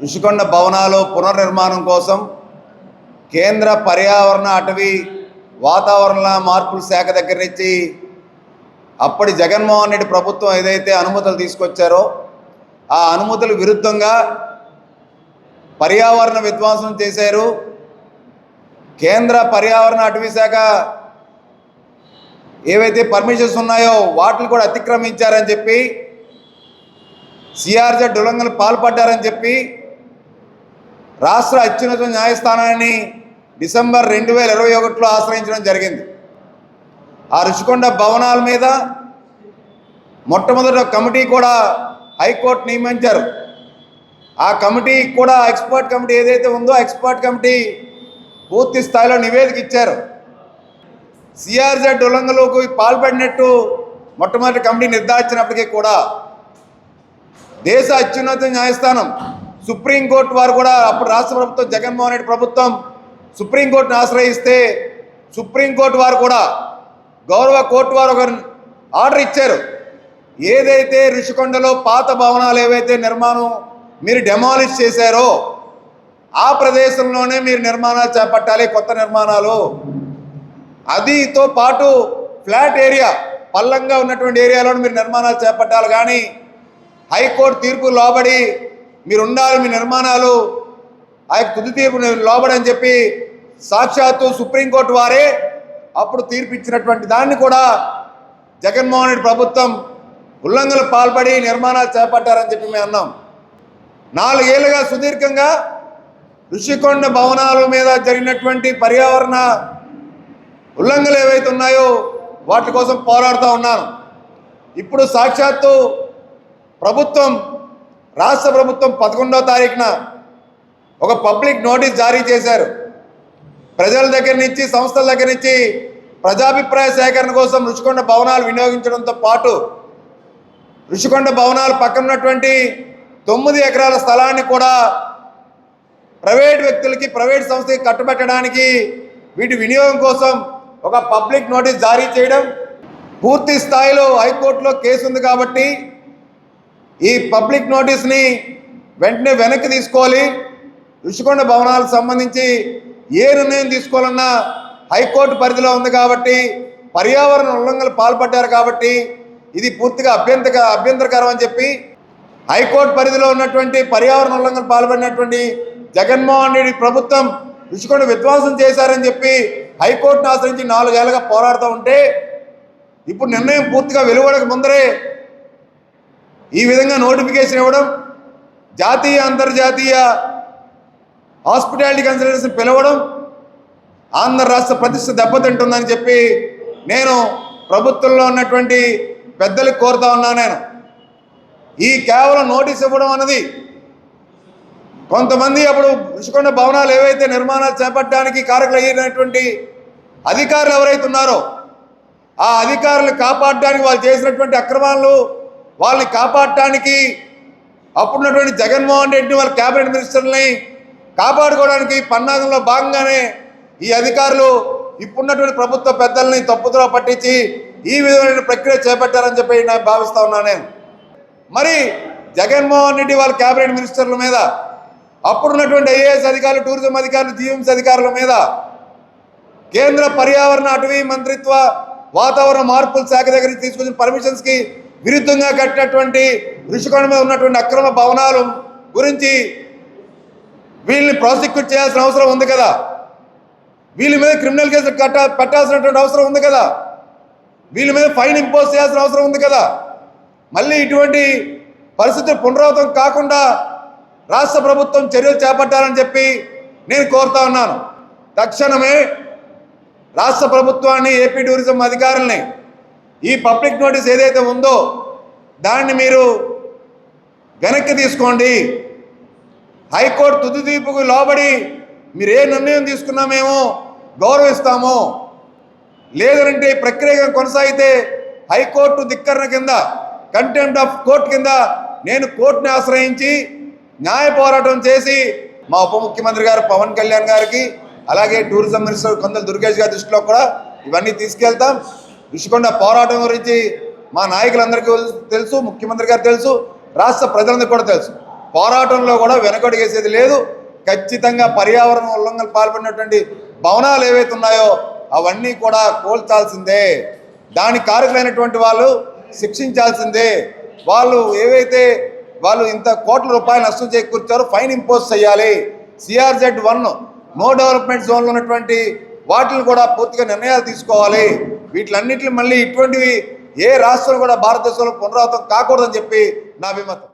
ఋషికొండ భవనాలు పునర్నిర్మాణం కోసం కేంద్ర పర్యావరణ అటవీ వాతావరణ మార్పుల శాఖ దగ్గర నుంచి అప్పటి జగన్మోహన్ రెడ్డి ప్రభుత్వం ఏదైతే అనుమతులు తీసుకొచ్చారో ఆ అనుమతులు విరుద్ధంగా పర్యావరణ విధ్వంసం చేశారు. కేంద్ర పర్యావరణ అటవీ శాఖ ఏవైతే పర్మిషన్స్ ఉన్నాయో వాటిని కూడా అతిక్రమించారని చెప్పి సిఆర్జెడ్ ఉల్లంఘనలు పాల్పడ్డారని చెప్పి రాష్ట్ర అత్యున్నత న్యాయస్థానాన్ని డిసెంబర్ రెండు వేల ఇరవై ఒకటిలో ఆశ్రయించడం జరిగింది. ఆ రుషికొండ భవనాల మీద మొట్టమొదటి కమిటీ కూడా హైకోర్టు నియమించారు. ఆ కమిటీ కూడా ఎక్స్పర్ట్ కమిటీ ఏదైతే ఉందో ఎక్స్పర్ట్ కమిటీ పూర్తి స్థాయిలో నివేదిక ఇచ్చారు. సిఆర్జెడ్ ఉల్లంఘనలకు పాల్పడినట్టు మొట్టమొదటి కమిటీ నిర్ధారించినప్పటికీ కూడా దేశ అత్యున్నత న్యాయస్థానం సుప్రీంకోర్టు వారు కూడా అప్పుడు రాష్ట్ర ప్రభుత్వం జగన్మోహన్ రెడ్డి ప్రభుత్వం సుప్రీంకోర్టును ఆశ్రయిస్తే సుప్రీంకోర్టు వారు కూడా గౌరవ కోర్టు వారు ఒక ఆర్డర్ ఇచ్చారు. ఏదైతే ఋషికొండలో పాత భవనాలు ఏవైతే నిర్మాణం మీరు డెమాలిష్ చేశారో ఆ ప్రదేశంలోనే మీరు నిర్మాణాలు చేపట్టాలి కొత్త నిర్మాణాలు. అదితో పాటు ఫ్లాట్ ఏరియా పల్లంగా ఉన్నటువంటి ఏరియాలో మీరు నిర్మాణాలు చేపట్టాలి. కానీ హైకోర్టు తీర్పు లోబడి మీరు ఉండాలి మీ నిర్మాణాలు. ఆ యొక్క తుది తీర్పు లోబడని చెప్పి సాక్షాత్తు సుప్రీంకోర్టు వారే అప్పుడు తీర్పు ఇచ్చినటువంటి దాన్ని కూడా జగన్మోహన్ రెడ్డి ప్రభుత్వం ఉల్లంఘనలు పాల్పడి నిర్మాణాలు చేపట్టారని చెప్పి మేము అన్నాం. నాలుగేళ్ళుగా సుదీర్ఘంగా ఋషికొండ భవనాల మీద జరిగినటువంటి పర్యావరణ ఉల్లంఘనలు ఏవైతే ఉన్నాయో వాటి కోసం పోరాడుతూ ఉన్నాను. ఇప్పుడు సాక్షాత్తు ప్రభుత్వం రాష్ట్ర ప్రభుత్వం పదకొండవ తారీఖున ఒక పబ్లిక్ నోటీస్ జారీ చేశారు. ప్రజల దగ్గర నుంచి సంస్థల దగ్గర నుంచి ప్రజాభిప్రాయ సేకరణ కోసం రుషికొండ భవనాలు వినియోగించడంతో పాటు రుషికొండ భవనాలు పక్కన ఉన్నటువంటి తొమ్మిది ఎకరాల స్థలాన్ని కూడా ప్రైవేట్ వ్యక్తులకి ప్రైవేట్ సంస్థకి కట్టుబెట్టడానికి వీటి వినియోగం కోసం ఒక పబ్లిక్ నోటీస్ జారీ చేయడం పూర్తి స్థాయిలో హైకోర్టులో కేసు ఉంది కాబట్టి ఈ పబ్లిక్ నోటీస్ని వెంటనే వెనక్కి తీసుకోవాలి. ఋషికొండ భవనాలకు సంబంధించి ఏ నిర్ణయం తీసుకోవాలన్నా హైకోర్టు పరిధిలో ఉంది కాబట్టి పర్యావరణ ఉల్లంఘనలు పాల్పడ్డారు కాబట్టి ఇది పూర్తిగా అభ్యంతర అభ్యంతరకరం అని చెప్పి హైకోర్టు పరిధిలో ఉన్నటువంటి పర్యావరణ ఉల్లంఘనలు పాల్పడినటువంటి జగన్మోహన్ రెడ్డి ప్రభుత్వం ఋషికొండ విధ్వంసం చేశారని చెప్పి హైకోర్టును ఆశ్రయించి నాలుగేళ్ళుగా పోరాడుతూ ఉంటే ఇప్పుడు నిర్ణయం పూర్తిగా వెలువడక ముందరే ఈ విధంగా నోటిఫికేషన్ ఇవ్వడం జాతీయ అంతర్జాతీయ హాస్పిటాలిటీ కన్సల్టేషన్ పిలవడం ఆంధ్ర రాష్ట్ర ప్రతిష్ట దెబ్బతింటుందని చెప్పి నేను ప్రభుత్వంలో ఉన్నటువంటి పెద్దలకు కోరుతా ఉన్నా నేను. ఈ కేవలం నోటీస్ ఇవ్వడం అన్నది కొంతమంది అప్పుడు ఋషికొండ భవనాలు ఏవైతే నిర్మాణాలు చేపట్టడానికి కారకులు అయినటువంటి అధికారులు ఎవరైతే ఉన్నారో ఆ అధికారులు కాపాడడానికి వాళ్ళు చేసినటువంటి అక్రమాలు వాళ్ళని కాపాడటానికి అప్పుడున్నటువంటి జగన్మోహన్ రెడ్డి వాళ్ళ క్యాబినెట్ మినిస్టర్ని కాపాడుకోవడానికి పన్నాగంలో భాగంగానే ఈ అధికారులు ఇప్పుడున్నటువంటి ప్రభుత్వ పెద్దల్ని తప్పుదల పట్టించి ఈ విధమైన ప్రక్రియ చేపట్టారని చెప్పి నేను భావిస్తా ఉన్నా నేను. మరి జగన్మోహన్ రెడ్డి వాళ్ళ క్యాబినెట్ మినిస్టర్ల మీద అప్పుడున్నటువంటి ఐఏఎస్ అధికారులు టూరిజం అధికారులు జీఎంసీ అధికారుల మీద కేంద్ర పర్యావరణ అటవీ మంత్రిత్వ వాతావరణ మార్పుల శాఖ దగ్గర తీసుకొచ్చిన పర్మిషన్స్కి విరుద్ధంగా కట్టినటువంటి ఋషికొండ మీద ఉన్నటువంటి అక్రమ భవనాలు గురించి వీళ్ళని ప్రాసిక్యూట్ చేయాల్సిన అవసరం ఉంది కదా? వీళ్ళ మీద క్రిమినల్ కేసులు కట్ట పెట్టాల్సినటువంటి అవసరం ఉంది కదా? వీళ్ళ మీద ఫైన్ ఇంపోజ్ చేయాల్సిన అవసరం ఉంది కదా? మళ్ళీ ఇటువంటి పరిస్థితులు పునరావృతం కాకుండా రాష్ట్ర ప్రభుత్వం చర్యలు చేపట్టాలని చెప్పి నేను కోరుతా ఉన్నాను. తక్షణమే రాష్ట్ర ప్రభుత్వాన్ని ఏపీ టూరిజం అధికారుల్ని ఈ పబ్లిక్ నోటీస్ ఏదైతే ఉందో దాన్ని మీరు వెనక్కి తీసుకోండి. హైకోర్టు తుది తీర్పుకు లోబడి మీరు ఏ నిర్ణయం తీసుకున్నా మేము గౌరవిస్తాము. లేదంటే ఈ ప్రక్రియ కొనసాగితే హైకోర్టు ధిక్కరణ కింద కంటెంప్ట్ ఆఫ్ కోర్టు కింద నేను కోర్టుని ఆశ్రయించి న్యాయ పోరాటం చేసి మా ఉప ముఖ్యమంత్రి గారు పవన్ కళ్యాణ్ గారికి అలాగే టూరిజం మినిస్టర్ కొందరు దుర్గేష్ గారి దృష్టిలో కూడా ఇవన్నీ తీసుకెళ్తాం. ఋషికొండ పోరాటం గురించి మా నాయకులందరికీ తెలుసు ముఖ్యమంత్రి గారు తెలుసు రాష్ట్ర ప్రజలందరికీ కూడా తెలుసు. పోరాటంలో కూడా వెనకడుగేసేది లేదు. ఖచ్చితంగా పర్యావరణ ఉల్లంఘన పాల్పడినటువంటి భవనాలు ఏవైతే ఉన్నాయో అవన్నీ కూడా కోల్చాల్సిందే. దాని కారకులైనటువంటి వాళ్ళు శిక్షించాల్సిందే. వాళ్ళు ఏవైతే వాళ్ళు ఇంత కోట్ల రూపాయలు నష్టం చేకూర్చారో ఫైన్ ఇంపోజ్ చేయాలి. సిఆర్జెడ్ వన్ నో డెవలప్మెంట్ జోన్లో ఉన్నటువంటి వాటిని కూడా పూర్తిగా నిర్ణయాలు తీసుకోవాలి. వీటిలన్నింటిని మళ్ళీ ఇటువంటివి ఏ రాష్ట్రం కూడా భారతదేశంలో పునరావృతం కాకూడదని చెప్పి నా అభిమతం.